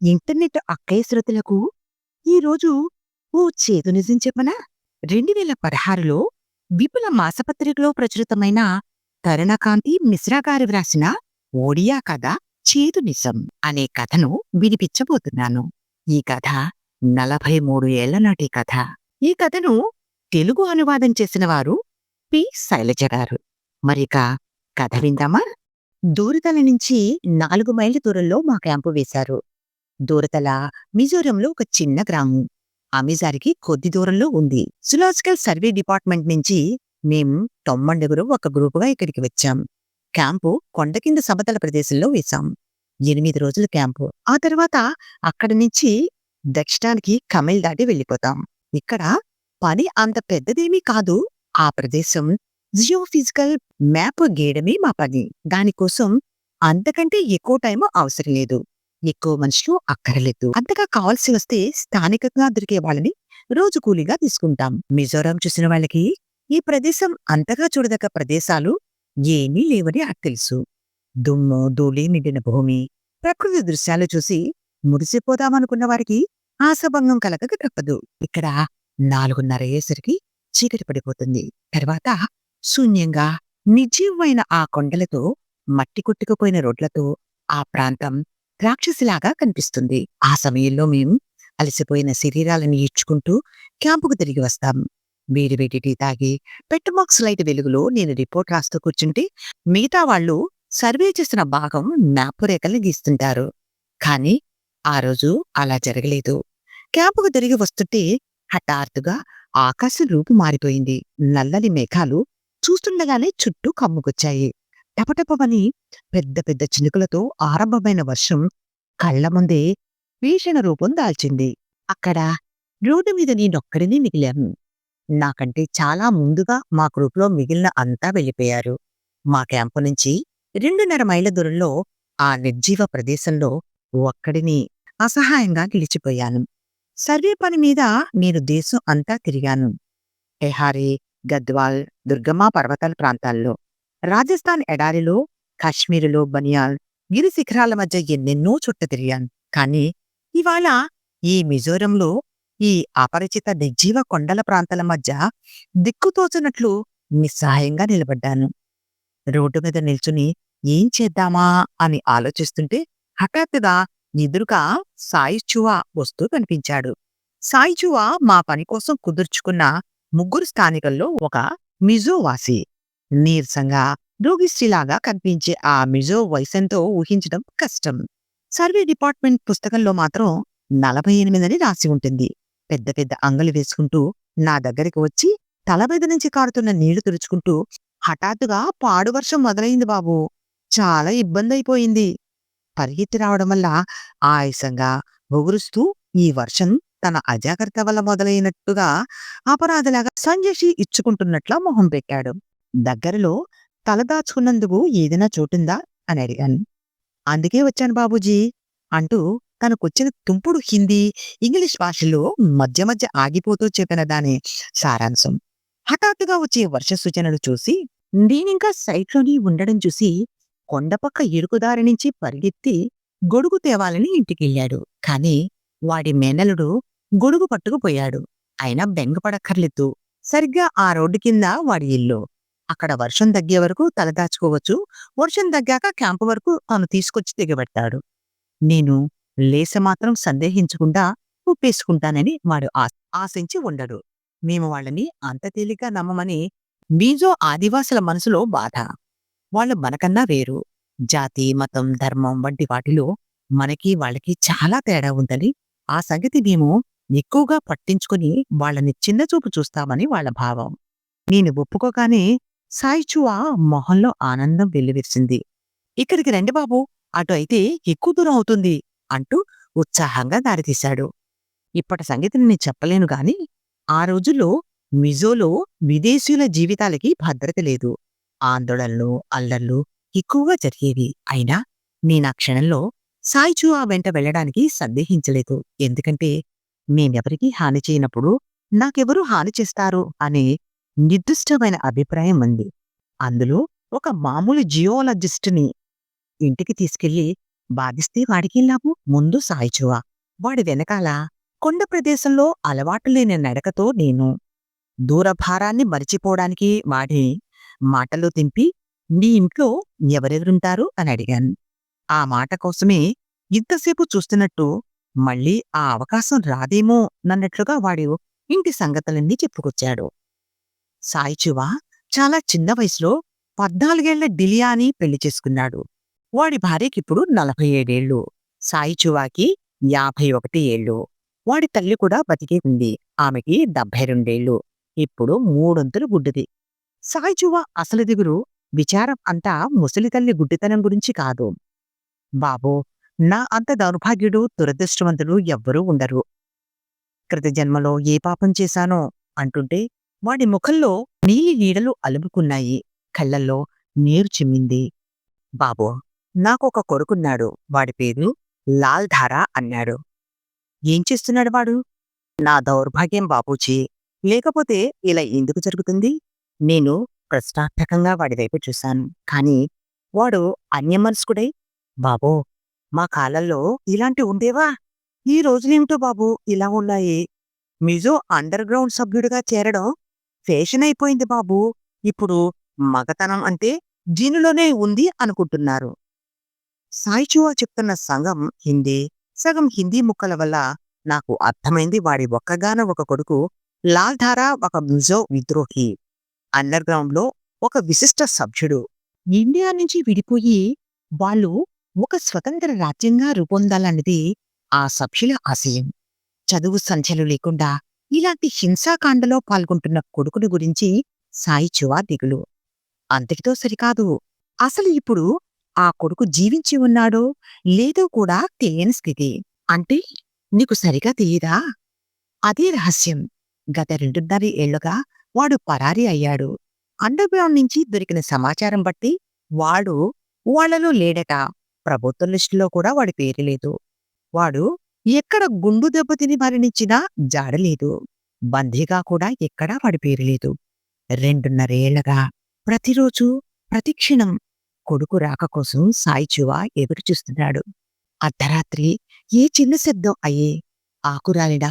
Internet అక్కయ్య శ్రోతలకు ఈరోజు ఓ చేదు నిజం చెప్పనా? రెండు వేల పదహారులో విపుల మాసపత్రికలో ప్రచురితమైన తరుణకాంతి మిశ్రా గారు వ్రాసిన ఓడియా కథ చేదు నిజం అనే కథను వినిపించబోతున్నాను. ఈ కథ నలభై మూడు ఏళ్ళ నాటి కథ. ఈ కథను తెలుగు అనువాదం చేసిన వారు పి. శైలజ గారు. మరిక కథ విందామా? దూరతల నుంచి నాలుగు మైళ్ళ దూరంలో మా క్యాంపు వేశారు. దూరతల మిజోరంలో ఒక చిన్న గ్రామం. అమిజారికి కొద్ది దూరంలో ఉంది. జులాజికల్ సర్వే డిపార్ట్మెంట్ నుంచి మేం తొమ్మండుగురు ఒక గ్రూపుగా ఇక్కడికి వచ్చాం. క్యాంపు కొండ కింద సమతల ప్రదేశంలో వేశాం. ఎనిమిది రోజుల క్యాంపు. ఆ తర్వాత అక్కడి నుంచి దక్షిణానికి కమిల్ దాటి వెళ్ళిపోతాం. ఇక్కడ పని అంత పెద్దదేమీ కాదు. ఆ ప్రదేశం జియోఫిజికల్ మ్యాప్ గీయడమే మా పని. దానికోసం అంతకంటే ఎక్కువ టైం అవసరం లేదు. ఎక్కువ మనుషులు అక్కరలేదు. అంతగా కావాల్సి వస్తే స్థానికంగా దొరికే వాళ్ళని రోజు కూలీగా తీసుకుంటాం. మిజోరాం చూసిన వాళ్ళకి ఈ ప్రదేశం అంతగా చూడదగ్గ ప్రదేశాలు ఏమీ లేవని నాకు తెలుసు. దుమ్ము ధూళి నిండిన భూమి ప్రకృతి దృశ్యాలు చూసి మురిసిపోదామనుకున్న వారికి ఆశభంగం కలగక తప్పదు. ఇక్కడ నాలుగున్నర అయ్యేసరికి చీకటి పడిపోతుంది. తర్వాత శూన్యంగా నిజీవమైన ఆ కొండలతో మట్టి కొట్టుకుపోయిన రోడ్లతో ఆ ప్రాంతం రాక్షసిలాగా కనిపిస్తుంది. ఆ సమయంలో మేము అలసిపోయిన శరీరాలను ఈడ్చుకుంటూ క్యాంపుకు తిరిగి వస్తాం. వేడి వేడి టీ తాగి పెట్టుమాక్స్ లైట్ వెలుగులో నేను రిపోర్ట్ రాస్తూ కూర్చుంటే మిగతా వాళ్ళు సర్వే చేసిన భాగం మ్యాప్ రేఖల్ని గీస్తుంటారు. కానీ ఆ రోజు అలా జరగలేదు. క్యాంపుకు తిరిగి వస్తుంటే హఠాత్తుగా ఆకాశం రూపు మారిపోయింది. నల్లని మేఘాలు చూస్తుండగానే చుట్టూ కమ్ముకొచ్చాయి. టపటపమని పెద్ద పెద్ద చినుకులతో ఆరంభమైన వర్షం కళ్ళ ముందే భీషణ రూపం దాల్చింది. అక్కడ రోడ్డు మీద నేనొక్కడిని మిగిలాను. నాకంటే చాలా ముందుగా మా గ్రూప్లో మిగిలిన అంతా వెళ్ళిపోయారు. మా క్యాంపు నుంచి రెండున్నర మైళ్ళ దూరంలో ఆ నిర్జీవ ప్రదేశంలో ఒక్కడిని అసహాయంగా నిలిచిపోయాను సర్వే పని మీద నేను దేశం అంతా తిరిగాను. ఎహారీ గద్వాల్ దుర్గమా పర్వతాల ప్రాంతాల్లో. రాజస్థాన్ ఎడారిలో కాశ్మీరులో బనియాల్ గిరి శిఖరాల మధ్య ఎన్నెన్నో చుట్ట తిరిగాను. కానీ ఇవాళ ఈ మిజోరంలో ఈ అపరిచిత నిర్జీవ కొండల ప్రాంతాల మధ్య దిక్కుతోచినట్లు నిస్సహాయంగా నిలబడ్డాను. రోడ్డు మీద నిల్చుని ఏం చేద్దామా అని ఆలోచిస్తుంటే హఠాత్తుగా ఎదురుగా సాయిచువా వస్తూ కనిపించాడు. సాయిచువా మా పని కోసం కుదుర్చుకున్న ముగ్గురు స్థానికుల్లో ఒక మిజోవాసి నీరసంగా రోగిశ్రీలాగా కనిపించే ఆ మిజో వయసంతో ఊహించడం కష్టం. సర్వే డిపార్ట్మెంట్ పుస్తకంలో మాత్రం నలభై ఎనిమిదని రాసి ఉంటుంది. పెద్ద పెద్ద అంగలు వేసుకుంటూ నా దగ్గరికి వచ్చి తల మీద నుంచి కారుతున్న నీళ్ళు తుడుచుకుంటూ హఠాత్తుగా పాడువర్షం మొదలైంది బాబు. చాలా ఇబ్బంది అయిపోయింది పరిగెత్తి రావడం వల్ల ఆయాసంగా బొగురుస్తూ ఈ వర్షం తన అజాగ్రత్త వల్ల మొదలైనట్టుగా అపరాధలాగా సంజషి ఇచ్చుకుంటున్నట్లా మొహం పెట్టాడు. దగ్గరలో తల దాచుకున్నందుకు ఏదైనా చోటుందా? అని అడిగాను. అందుకే వచ్చాను బాబూజీ అంటూ తనకొచ్చిన తుంపుడు హిందీ ఇంగ్లీష్ భాషలో మధ్య మధ్య ఆగిపోతూ చెప్పిన దాని సారాంశం. హఠాత్తుగా వచ్చే వర్ష సూచనలు చూసి నేనింకా సైట్లోని ఉండడం చూసి కొండపక్క ఇరుకుదారి నుంచి పరిగెత్తి గొడుగు తేవాలని ఇంటికెళ్ళాడు. కాని వాడి మేనలుడు గొడుగు పట్టుకుపోయాడు. అయినా బెంగపడక్కర్లేదు. సరిగ్గా ఆ రోడ్డు కింద వాడి ఇల్లు. అక్కడ వర్షం తగ్గే వరకు తలదాచుకోవచ్చు వర్షం తగ్గాక క్యాంపు వరకు తాను తీసుకొచ్చి దిగబెట్టాడు నేను లేస మాత్రం సందేహించకుండా ఒప్పేసుకుంటానని వాడు ఆశించి ఉండడు. మేము వాళ్ళని అంత తేలిగ్గా నమ్మమని బీజో ఆదివాసుల మనసులో బాధ. వాళ్ళు మనకన్నా వేరు. జాతి మతం ధర్మం వంటి వాటిలో మనకి వాళ్ళకి చాలా తేడా ఉందని ఆ సంగతి మేము ఎక్కువగా పట్టించుకుని వాళ్ళని చిన్నచూపు చూస్తామని వాళ్ళ భావం. నేను ఒప్పుకోగానే సాయిచువా మొహంలో ఆనందం వెల్లివిరిసింది. ఇక్కడికి రండి బాబు అటు అయితే ఎక్కువ దూరం అవుతుంది అంటూ ఉత్సాహంగా దారితీశాడు ఇప్పటి సంగతిని నేను చెప్పలేను గాని ఆ రోజుల్లో మిజోలో విదేశీయుల జీవితాలకి భద్రత లేదు. ఆందోళనలు అల్లర్లు ఎక్కువగా జరిగేవి. అయినా నేనా క్షణంలో సాయిచువా వెంట వెళ్ళడానికి సందేహించలేదు. ఎందుకంటే నేనెవరికీ హాని చేయనప్పుడు నాకెవరూ హాని చేస్తారు అనే నిర్దిష్టమైన అభిప్రాయం ఉంది. అందులో ఒక మామూలు జియోలజిస్టుని ఇంటికి తీసుకెళ్ళి బాధిస్తే వాడికి లాభం? ముందు సాయిచువ. వాడి వెనకాల కొండ ప్రదేశంలో అలవాటు లేని నడకతో నేను దూరభారాన్ని మరిచిపోవడానికి వాడి మాటలు తింపి నీ ఇంట్లో ఎవరెవరుంటారు? అని అడిగాను. ఆ మాట కోసమే ఇంతసేపు చూస్తున్నట్టు మళ్ళీ ఆ అవకాశం రాదేమో నన్నట్లుగా వాడు ఇంటి సంగతులన్నీ చెప్పుకొచ్చాడు. సాయిచువా చాలా చిన్న వయసులో పద్నాలుగేళ్ళ డిలియాని పెళ్ళి చేసుకున్నాడు. వాడి భార్యకిప్పుడు నలభై ఏడేళ్ళు సాయిచువాకి యాభై ఒకటి ఏళ్ళు వాడి తల్లి కూడా బతికే ఉంది. ఆమెకి డెబ్బై రెండేళ్ళు ఇప్పుడు మూడొంతులు గుడ్డిది. సాయిచువా అసలు దిగురు విచారం అంతా ముసలి తల్లి గుడ్డితనం గురించి కాదు. బాబో నా అంత దౌర్భాగ్యుడు దురదృష్టవంతుడు ఎవ్వరూ ఉండరు. కృతజన్మలో ఏ పాపం చేశానో అంటుంటే వాడి ముఖంలో నీలి నీడలు అలుముకున్నాయి. కళ్ళల్లో నీరు చిమ్మింది. బాబో నాకొక కొడుకున్నాడు. వాడి పేరు లాల్ధారా అన్నాడు. ఏం చేస్తున్నాడు వాడు? నా దౌర్భాగ్యం బాబూజీ లేకపోతే ఇలా ఎందుకు జరుగుతుంది? నేను ప్రశ్నార్థకంగా వాడి వైపు చూశాను. కాని వాడు అన్యమనస్కుడై బాబో మా కాలంలో ఇలాంటి ఉండేవా? ఈ రోజులేమిటో బాబు ఇలా ఉన్నాయి. మిజో అండర్ గ్రౌండ్ సభ్యుడిగా చేరడం ఫ్యాషన్ అయిపోయింది బాబు. ఇప్పుడు మగతనం అంటే దీనిలోనే ఉంది అనుకుంటున్నారు. సాయిచువా చెప్తున్న సగం హిందీ. సగం హిందీ ముక్కల వల్ల నాకు అర్థమైంది వాడి ఒక్కగాన ఒక కొడుకు లాల్ధారా ఒక మిజో విద్రోహి. అండర్ గ్రౌండ్లో ఒక విశిష్ట సభ్యుడు. ఇండియా నుంచి విడిపోయి వాళ్ళు ఒక స్వతంత్ర రాజ్యంగా రూపొందాలన్నది ఆ సభ్యుల ఆశయం. చదువు సంఖ్యలు లేకుండా ఇలాంటి హింసాకాండలో పాల్గొంటున్న కొడుకుని గురించి సాయిచువా దిగులు. అంతటితో సరికాదు. అసలు ఇప్పుడు ఆ కొడుకు జీవించి ఉన్నాడో లేదో కూడా తెలియని స్థితి. అంటే నీకు సరిగా తెలియదా అదే రహస్యం. గత రెండున్నర ఏళ్ళుగా వాడు పరారీ అయ్యాడు. అండర్గ్రౌండ్ నుంచి దొరికిన సమాచారం బట్టి వాడు వాళ్ళలో లేడట. ప్రభుత్వ లిస్టులో కూడా వాడి పేరు లేదు. వాడు ఎక్కడ గుండు దెబ్బతిని మరణించినా జాడలేదు బందీగా కూడా ఎక్కడా వాడి పేరు లేదు. రెండున్నరేళ్ళగా ప్రతిరోజు ప్రతిక్షణం కొడుకు రాక కోసం సాయిచువా ఎదురుచూస్తున్నాడు అర్ధరాత్రి ఏ చిన్న శబ్దం అయ్యే ఆకురాలినా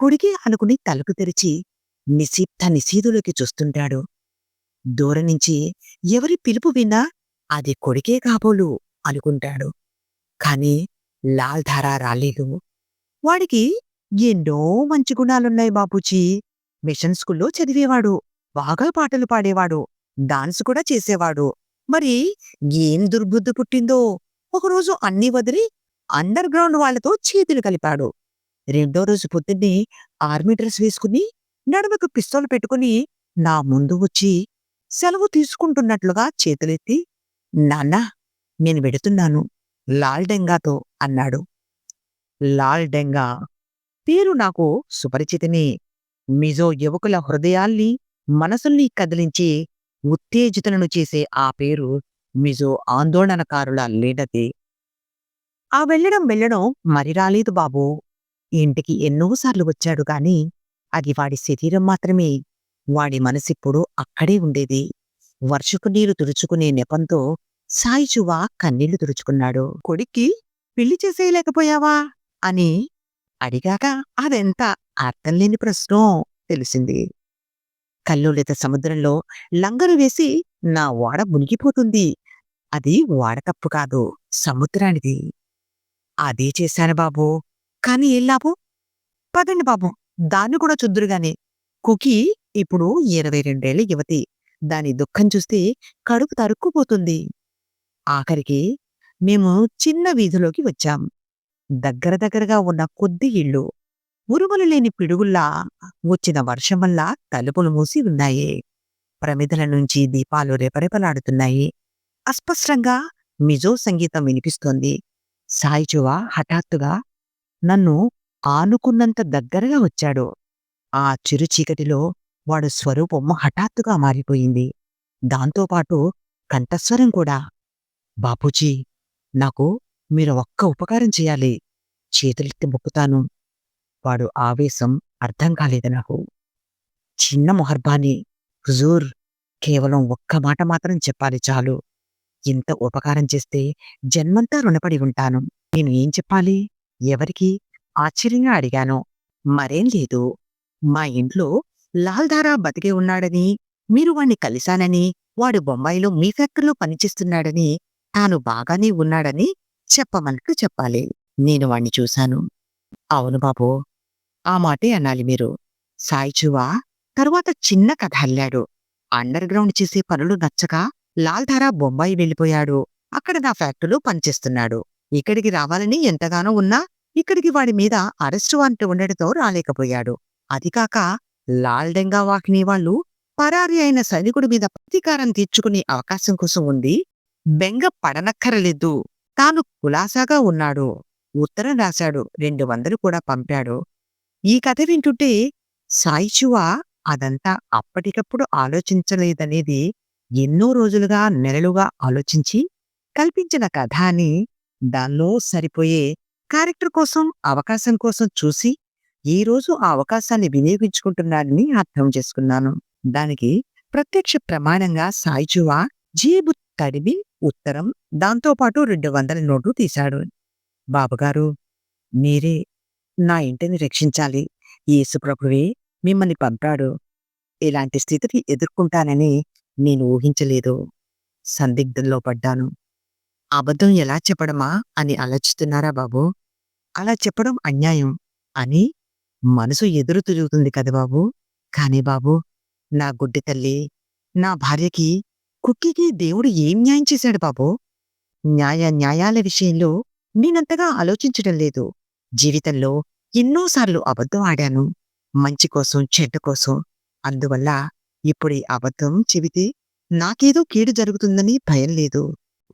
కొడికే అనుకుని తలుపు తెరిచి నిశీప్త నిశీదులోకి చూస్తుంటాడు. దూరం నుంచి ఎవరి పిలుపు విన్నా అది కొడికే కాబోలు అనుకుంటాడు. కాని లాల్ధారా రాలేదు. వాడికి ఎన్నో మంచి గుణాలున్నాయి బాపూజీ. మిషన్ స్కూల్లో చదివేవాడు బాగా పాటలు పాడేవాడు డాన్స్ కూడా చేసేవాడు. మరి ఏం దుర్బుద్ధి పుట్టిందో? ఒకరోజు అన్నీ వదిలి అండర్ గ్రౌండ్ వాళ్ళతో చేతులు కలిపాడు. రెండో రోజు పొద్దున్నే ఆర్మీ డ్రెస్ వేసుకుని నడుమకు పిస్తోల్ పెట్టుకుని నా ముందు వచ్చి సెలవు తీసుకుంటున్నట్లుగా చేతులెత్తి నాన్నా నేను వెడుతున్నాను. లాల్డెంగాతో అన్నాడు. లాల్ డెంగా పేరు నాకు సుపరిచితమే మిజో యువకుల హృదయాల్ని మనసుల్ని కదిలించి ఉత్తేజితులను చేసే ఆ పేరు మిజో ఆందోళనకారుల లేనది ఆ వెళ్ళడం వెళ్ళడం మరి రాలేదు బాబూ. ఇంటికి ఎన్నోసార్లు వచ్చాడు గాని అది వాడి శరీరం మాత్రమే. వాడి మనసిప్పుడు అక్కడే ఉండేది. వర్షపు నీరు తుడుచుకునే నెపంతో సాయిచువ కన్నీళ్ళు తుడుచుకున్నాడు. కొడుక్కి పెళ్ళి చేసేయలేకపోయావా? అని అడిగాక అదెంత అర్థం లేని ప్రశ్నో తెలిసింది. కల్లోలిత సముద్రంలో లంగరు వేసి నా ఓడ మునిగిపోతుంది. అది ఓడకప్పు కాదు సముద్రానిది. అదే చేశాను బాబూ. కాని ఏం లాభం? పదండి బాబు దాన్ని కూడా చుద్దురుగానే. కుకి ఇప్పుడు ఇరవై రెండేళ్ళ యువతి. దాని దుఃఖం చూస్తే కడుపు తరుక్కుపోతుంది. ఆఖరికి మేము చిన్న వీధిలోకి వచ్చాం దగ్గర దగ్గరగా ఉన్న కొద్ది ఇళ్ళు ఉరుములు లేని పిడుగుల్లా వచ్చిన వర్షం వల్ల తలుపులు మూసి ఉన్నాయి. ప్రమిదల నుంచి దీపాలు రెపరెపలాడుతున్నాయి. అస్పష్టంగా మిజో సంగీతం వినిపిస్తోంది. సాయిచువా హఠాత్తుగా నన్ను ఆనుకున్నంత దగ్గరగా వచ్చాడు. ఆ చిరు చీకటిలో వాడు స్వరూపం హఠాత్తుగా మారిపోయింది. దాంతోపాటు కంఠస్వరం కూడా బాపూజీ నాకు మీరు ఒక్క ఉపకారం చేయాలి. చేతులెత్తి మొక్కుతాను. వాడు ఆవేశం అర్థం కాలేదు నాకు. చిన్న మొహర్బాని. హుజూర్! కేవలం ఒక్క మాట మాత్రం చెప్పాలి చాలు. ఇంత ఉపకారం చేస్తే జన్మంతా రుణపడి ఉంటాను. నేను ఏం చెప్పాలి? ఎవరికి? ఆశ్చర్యంగా అడిగాను. మరేం లేదు. మా ఇంట్లో లాల్దారా బతికే ఉన్నాడని మీరు వాణ్ణి కలిశానని వాడు బొంబాయిలో మీ ఫ్యాక్టరీలో పనిచేస్తున్నాడని తాను బాగానే ఉన్నాడని చెప్పమన్నట్టు చెప్పాలి. నేను వాణ్ణి చూశాను. అవును బాబు. ఆ మాటే అనాలి మీరు. సాయిచువా తరువాత చిన్న కథ అల్లాడు. అండర్ గ్రౌండ్ చేసే పనులు నచ్చక లాల్ధారా బొంబాయి వెళ్ళిపోయాడు. అక్కడ నా ఫ్యాక్టరీలో పనిచేస్తున్నాడు. ఇక్కడికి రావాలని ఎంతగానో ఉన్నా ఇక్కడికి వాడి మీద అరెస్టు వారెంట్ ఉండడంతో రాలేకపోయాడు. అదికాక లాల్ డెంగా వాకిని వాళ్ళు పరారి అయిన సైనికుడి మీద ప్రతీకారం తీర్చుకునే అవకాశం కోసం ఉంది. బెంగ పడనక్కరలేదు. తాను కులాసాగా ఉన్నాడు. ఉత్తరం రాశాడు. రెండు వందలు కూడా పంపాడు. ఈ కథ వింటుంటే సాయిచువా అదంతా అప్పటికప్పుడు ఆలోచించలేదనేది ఎన్నో రోజులుగా నెలలుగా ఆలోచించి కల్పించిన కథ అని దానిలో సరిపోయే క్యారెక్టర్ కోసం అవకాశం కోసం చూసి ఈ రోజు ఆ అవకాశాన్ని వినియోగించుకుంటున్నాడని అర్థం చేసుకున్నాను. దానికి ప్రత్యక్ష ప్రమాణంగా సాయిచువా జేబు తడిమి ఉత్తరం దాంతోపాటు రెండు వందల నోటు తీశాడు. బాబుగారు మీరే నా ఇంటిని రక్షించాలి. యేసుప్రభువే మిమ్మల్ని పంపాడు. ఇలాంటి స్థితిని ఎదుర్కొంటానని నేను ఊహించలేదు. సందిగ్ధంలో పడ్డాను. అబద్ధం ఎలా చెప్పడమా? అని ఆలోచిస్తున్నారా బాబు? అలా చెప్పడం అన్యాయం అని మనసు ఎదురు తిరుగుతుంది కదా బాబు. కాని బాబు నా గుడ్డి తల్లి నా భార్యకి కుక్కీకి దేవుడు ఏం న్యాయం చేశాడు బాబు? న్యాయ న్యాయాల విషయంలో నేనంతగా ఆలోచించడం లేదు. జీవితంలో ఎన్నోసార్లు అబద్ధం ఆడాను. మంచి కోసం చెడ్డ కోసం. అందువల్ల ఇప్పుడు ఈ అబద్ధం చెబితే నాకేదో కీడు జరుగుతుందని భయం లేదు.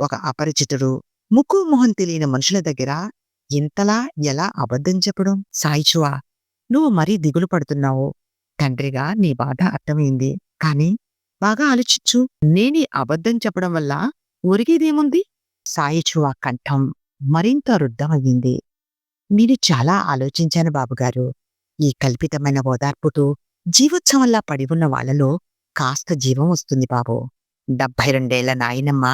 ఒక అపరిచితుడు ముక్కు మొహం తెలియని మనుషుల దగ్గర ఇంతలా ఎలా అబద్ధం చెప్పడం? సాయిచువా నువ్వు మరీ దిగులు పడుతున్నావు. తండ్రిగా నీ బాధ అర్థమైంది. కాని బాగా ఆలోచించు. నేనే అబద్ధం చెప్పడం వల్ల ఒరిగేదేముంది? సాయిచువా కంఠం. మరింత రుద్ధమయ్యింది మీరు చాలా ఆలోచించాను బాబుగారు. ఈ కల్పితమైన ఓదార్పుతో జీవోత్సవంలా పడి ఉన్న వాళ్ళలో కాస్త జీవం వస్తుంది బాబు. డెబ్బై రెండేళ్ళ నాయనమ్మ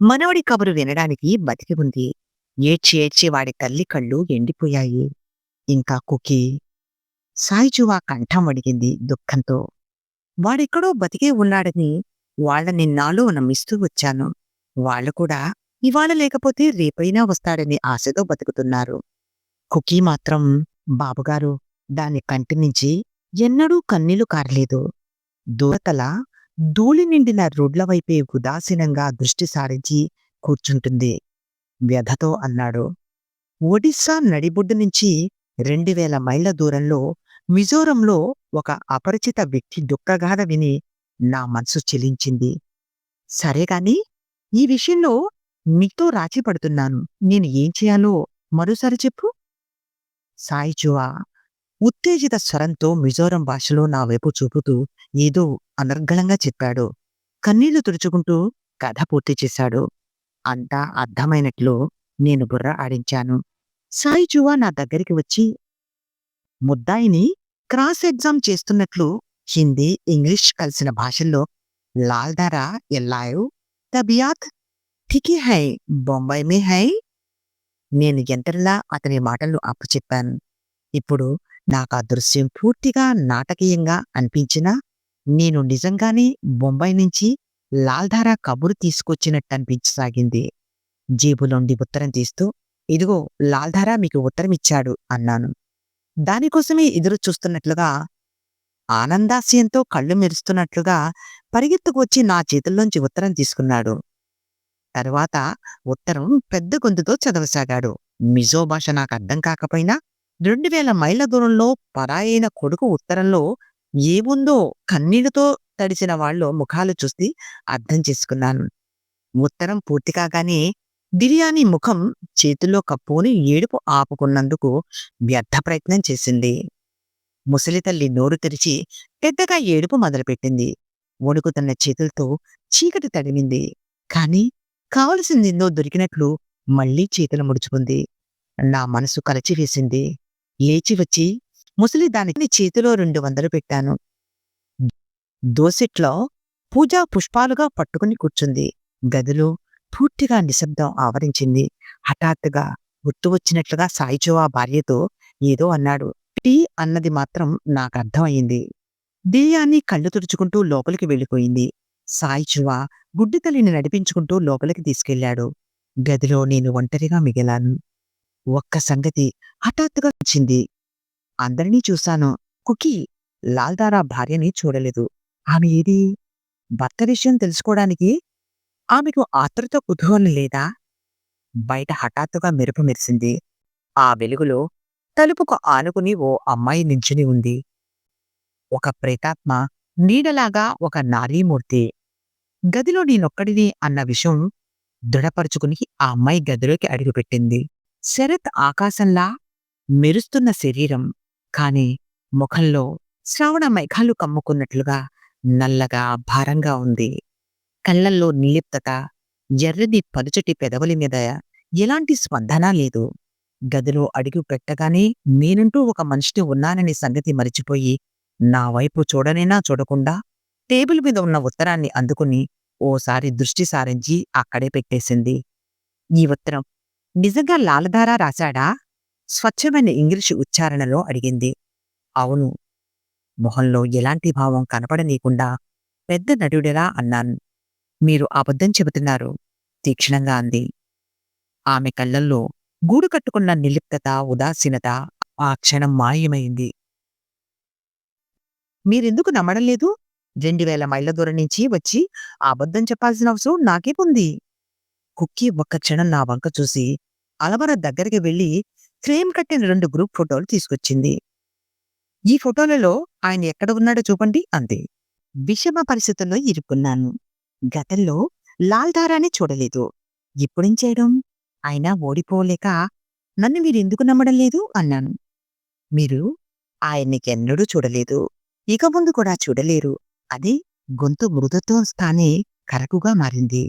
మనవడి కబురు వినడానికి బతికి ఉంది. ఏడ్చి ఏడ్చి వాడి తల్లి కళ్ళు ఎండిపోయాయి. ఇంకా కుకి. సాయిజువా కంఠం అడిగింది దుఃఖంతో. వాడెక్కడో బతికే ఉన్నాడని వాళ్ళని నాలో నమ్మిస్తూ వచ్చాను. వాళ్ళు కూడా ఇవాళ లేకపోతే రేపైనా వస్తాడని ఆశతో బతుకుతున్నారు. కుకీ మాత్రం బాబుగారు దాని కంటి నుంచి ఎన్నడూ కన్నీలు కారలేదు. దూరతల ధూళి నిండిన రోడ్ల వైపే ఉదాసీనంగా దృష్టి సారించి కూర్చుంటుంది. వ్యధతో అన్నాడు. ఒడిస్సా నడిబొడ్డు నుంచి రెండు వేల మైళ్ళ దూరంలో మిజోరంలో ఒక అపరిచిత వ్యక్తి దుఃఖగాథ విని నా మనసు చెలించింది. సరేగాని ఈ విషయంలో మీతో రాజీ పడుతున్నాను. నేను ఏం చేయాలో మరోసారి చెప్పు. సాయిజువా ఉత్తేజిత స్వరంతో మిజోరం భాషలో నా వైపు చూపుతూ ఏదో అనర్గళంగా చెప్పాడు. కన్నీళ్ళు తుడుచుకుంటూ కథ పూర్తి చేశాడు. అంతా అర్థమైనట్లు నేను బుర్ర ఆడించాను. సాయిజువా నా దగ్గరికి వచ్చి ముద్దాయిని క్రాస్ ఎగ్జామ్ చేస్తున్నట్లు హిందీ ఇంగ్లీష్ కలిసిన భాషల్లో లాల్దారా ఎల్లాయు తబియాత్ ఠికి హై బొంబాయి మే హై. నేను ఎంతలా అతని మాటలు అప్పచెప్పాను ఇప్పుడు నాకు ఆ దృశ్యం పూర్తిగా నాటకీయంగా అనిపించినా నేను నిజంగానే బొంబాయి నుంచి లాల్ధారా కబురు తీసుకొచ్చినట్టు అనిపించసాగింది. జేబులోండి ఉత్తరం తీస్తూ ఇదిగో లాల్ధారా మీకు ఉత్తరం ఇచ్చాడు అన్నాను. దానికోసమే ఎదురు చూస్తున్నట్లుగా ఆనందాశయంతో కళ్ళు మెరుస్తున్నట్లుగా పరిగెత్తుకు వచ్చి నా చేతుల్లోంచి ఉత్తరం తీసుకున్నాడు. తరువాత ఉత్తరం పెద్ద గొంతుతో చదవసాగాడు. మిజో భాష నాకు అర్థం కాకపోయినా రెండు వేల మైళ్ళ దూరంలో పరాయైన కొడుకు ఉత్తరంలో ఏముందో కన్నీళ్ళతో తడిసిన వాళ్ళ ముఖాలు చూసి అర్థం చేసుకున్నాను. ఉత్తరం పూర్తి కాగానే బిర్యానీ ముఖం చేతిలో కప్పుకుని ఏడుపు ఆపుకున్నందుకు వ్యర్థ ప్రయత్నం చేసింది. ముసలి తల్లి నోరు తెరిచి పెద్దగా ఏడుపు మొదలుపెట్టింది. వణుకుతున్న చేతులతో చీకటి తడిమింది. కాని కావలసిందేందో దొరికినట్లు మళ్ళీ చేతులు ముడుచుకుంది. నా మనసు కలచివేసింది లేచి వచ్చి ముసలి దానికి చేతిలో రెండు వందలు పెట్టాను. దోసెట్లో పూజా పుష్పాలుగా పట్టుకుని కూర్చుంది. గదిలో పూర్తిగా నిశ్శబ్దం ఆవరించింది. హఠాత్తుగా గుర్తు వచ్చినట్లుగా సాయిచో ఆ భార్యతో ఏదో అన్నాడు. టీ అన్నది మాత్రం నాకు అర్థమయ్యింది. దియాని కళ్ళు తుడుచుకుంటూ లోపలికి వెళ్ళిపోయింది. సాయిచువా గుడ్డితల్లిని నడిపించుకుంటూ లోపలికి తీసుకెళ్ళాడు. గదిలో నేను ఒంటరిగా మిగిలాను. ఒక్క సంగతి హఠాత్తుగా వచ్చింది. అందరినీ చూశాను. కుకీ లాల్దారా భార్యని చూడలేదు. ఆమె ఏది? భర్త విషయం తెలుసుకోవడానికి ఆమెకు ఆతృత కుతూహలం లేదా? బయట హఠాత్తుగా మెరుపు మెరిసింది. ఆ వెలుగులో తలుపుకు ఆనుకుని ఓ అమ్మాయి నించుని ఉంది. ఒక ప్రేతాత్మ నీడలాగా ఒక నారీమూర్తి. గదిలో నేనొక్కడిని అన్న విషయం దృఢపరుచుకుని ఆ అమ్మాయి గదిలోకి అడుగుపెట్టింది. శరత్ ఆకాశంలా మెరుస్తున్న శరీరం కాని ముఖంలో శ్రావణ మేఘాలు కమ్ముకున్నట్లుగా నల్లగా భారంగా ఉంది. కళ్ళల్లో నిలిప్తత ఎర్రని పలుచటి పెదవుల మీద ఎలాంటి స్పందన లేదు. గదిలో అడుగు పెట్టగానే నేనంటూ ఒక మనిషిని ఉన్నాననే సంగతి మరిచిపోయి నా వైపు చూడనైనా చూడకుండా టేబుల్ మీద ఉన్న ఉత్తరాన్ని అందుకుని ఓసారి దృష్టి సారించి అక్కడే పెట్టేసింది. ఈ ఉత్తరం నిజంగా లాలధారా రాశాడా? స్వచ్ఛమైన ఇంగ్లీషు ఉచ్చారణలో అడిగింది. అవును మొహంలో ఎలాంటి భావం కనపడనీయకుండా పెద్ద నటుడిలా అన్నాను. మీరు అబద్ధం చెబుతున్నారు. తీక్షణంగా అంది. ఆమె కళ్ళల్లో గూడు కట్టుకున్న నిలిప్తత ఉదాసీనత ఆ క్షణం మాయమైంది. మీరెందుకు నమ్మడం లేదు? రెండు వేల మైళ్ళ దూరం నుంచి వచ్చి అబద్ధం చెప్పాల్సిన అవసరం నాకేముంది కుక్కీ ఒక్క క్షణం నా వంక చూసి అలవర దగ్గరికి వెళ్ళి ఫ్రేమ్ కట్టిన రెండు గ్రూప్ ఫోటోలు తీసుకొచ్చింది. ఈ ఫోటోలలో ఆయన ఎక్కడ ఉన్నాడో చూపండి అంది. విషమ పరిస్థితుల్లో ఇరుక్కున్నాను. గతంలో లాల్ చూడలేదు. ఇప్పుడేం చేయడం? అయినా ఓడిపోలేక నన్ను మీరెందుకు నమ్మడం లేదు? అన్నాను. మీరు ఆయన్నికెన్నడూ చూడలేదు. ఇక ముందు కూడా చూడలేరు. అది గొంతు మృదుత్వం స్థానే కరకుగా మారింది.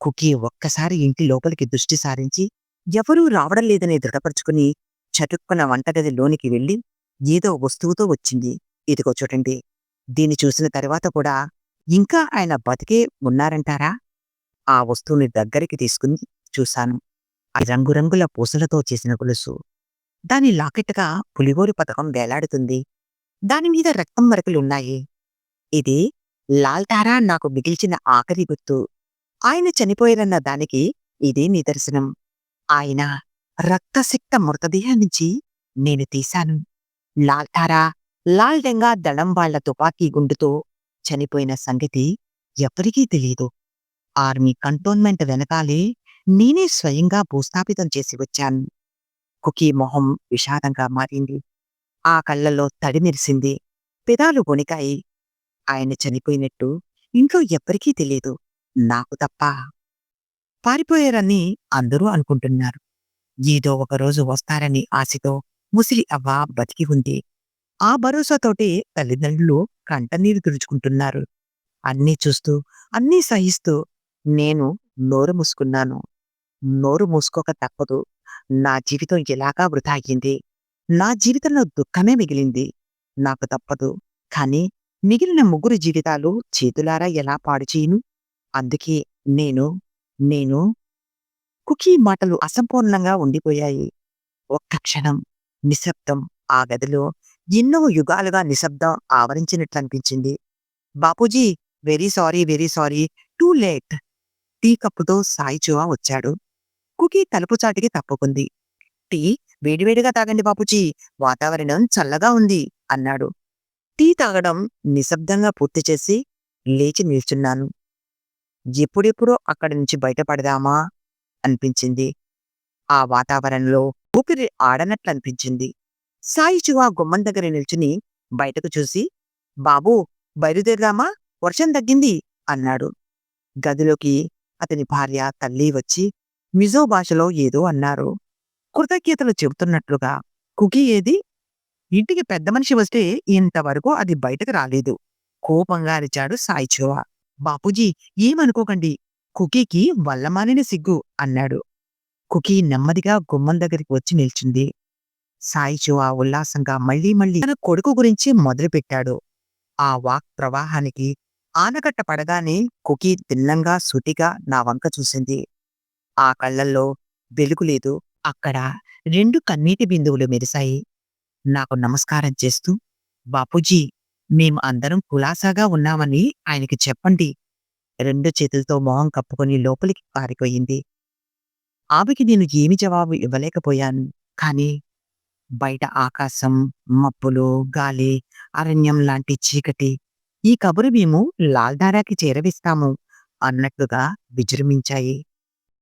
కుకీ ఒక్కసారి ఇంటి లోపలికి దృష్టి సారించి ఎవరూ రావడం లేదని దృఢపరుచుకుని చటుక్కున వంటగది లోనికి వెళ్ళి ఏదో వస్తువుతో వచ్చింది. ఇదిగో చూడండి. దీన్ని చూసిన తర్వాత కూడా ఇంకా ఆయన బతికే ఉన్నారంటారా? ఆ వస్తువుని దగ్గరికి తీసుకుని చూశాను. అది రంగురంగుల పూసలతో చేసిన గొలుసు. దాని లాకెట్గా పులిగోరు పథకం వేలాడుతుంది. దానిమీద రక్తం మరకలున్నాయి ఇది లాల్తారా నాకు మిగిల్చిన ఆఖరి గుర్తు. ఆయన చనిపోయారన్న దానికి ఇదే నిదర్శనం. ఆయన రక్తసిక్త మృతదేహం నుంచి నేను తీశాను. లాల్తారా లాల్ డెంగా దళం వాళ్ళ తుపాకీ గుండుతో చనిపోయిన సంగతి ఎవరికీ తెలియదు ఆర్మీ కంటోన్మెంట్ వెనకాలే నేనే స్వయంగా భూస్థాపితం చేసి వచ్చాను. కుకీ మొహం విషాదంగా మారింది. ఆ కళ్ళల్లో తడి మెరిసింది. పెదాలు గొణికాయి ఆయన చనిపోయినట్టు ఇంట్లో ఎవ్వరికీ తెలియదు నాకు తప్ప. పారిపోయారని అందరూ అనుకుంటున్నారు. ఏదో ఒకరోజు వస్తారని ఆశతో ముసిలి అవ్వ బతికి ఉంది. ఆ భరోసాతోటి తల్లిదండ్రులు కంటనీరు తుడుచుకుంటున్నారు. అన్నీ చూస్తూ అన్నీ సహిస్తూ నేను నోరు మూసుకున్నాను. నోరు మూసుకోక తప్పదు. నా జీవితం ఎలాగా వృధా అయ్యింది? నా జీవితంలో దుఃఖమే మిగిలింది. నాకు తప్పదు. కాని మిగిలిన ముగ్గురు జీవితాలు చేతులారా ఎలా పాడు చేయను? అందుకే నేను నేను కుకీ మాటలు అసంపూర్ణంగా ఉండిపోయాయి. ఒక్క క్షణం నిశ్శబ్దం ఆ గదిలో ఎన్నో యుగాలుగా నిశ్శబ్దం ఆవరించినట్లు అనిపించింది Bapuji very sorry very sorry too late. Tea కప్పుతో సాయి చువా వచ్చాడు. కుకీ తలుపు చాటికి తప్పుకుంది. టీ వేడివేడిగా తాగండి బాపూజీ వాతావరణం చల్లగా ఉంది అన్నాడు. టీ తాగడం నిశ్శబ్దంగా పూర్తి చేసి లేచి నిల్చున్నాను. ఎప్పుడెప్పుడో అక్కడి నుంచి బయటపడదామా అనిపించింది. ఆ వాతావరణంలో ఊపిరి ఆడనట్లు అనిపించింది సాయి చువా గుమ్మం దగ్గర నిల్చుని బయటకు చూసి బాబూ బయలుదేరామా వర్షం తగ్గింది అన్నాడు. గదిలోకి అతని భార్య తల్లి వచ్చి మిజో భాషలో ఏదో అన్నారు. కృతజ్ఞతలు చెబుతున్నట్లుగా. కుకీ ఏది? ఇంటికి పెద్ద మనిషి వస్తే ఇంతవరకు అది బయటకు రాలేదు. కోపంగా అరిచాడు సాయిచోవా బాపూజీ ఏమనుకోకండి. కుకీకి వల్లమాలిన సిగ్గు అన్నాడు. కుకీ నెమ్మదిగా గుమ్మం దగ్గరికి వచ్చి నిల్చుంది. సాయిచోవా ఉల్లాసంగా మళ్ళీ మళ్ళీ తన కొడుకు గురించి మొదలుపెట్టాడు. ఆ వాక్ ప్రవాహానికి ఆనకట్ట పడగానే కుకీ తిన్నంగా సుటిగా నా వంక చూసింది. ఆ కళ్ళల్లో వెలుగు లేదు. అక్కడ రెండు కన్నీటి బిందువులు మెరిశాయి. నాకు నమస్కారం చేస్తూ బాపూజీ మేం అందరం కులాసాగా ఉన్నామని ఆయనకి చెప్పండి. రెండు చేతులతో మొహం కప్పుకొని లోపలికి పారిపోయింది. ఆమెకి నేను ఏమి జవాబు ఇవ్వలేకపోయాను. కానీ బయట ఆకాశం మబ్బులు గాలి అరణ్యం లాంటి చీకటి. ఈ కబురు మేము లాల్దారాకి చేరవిస్తాము అన్నట్లుగా విజృంభించాయి.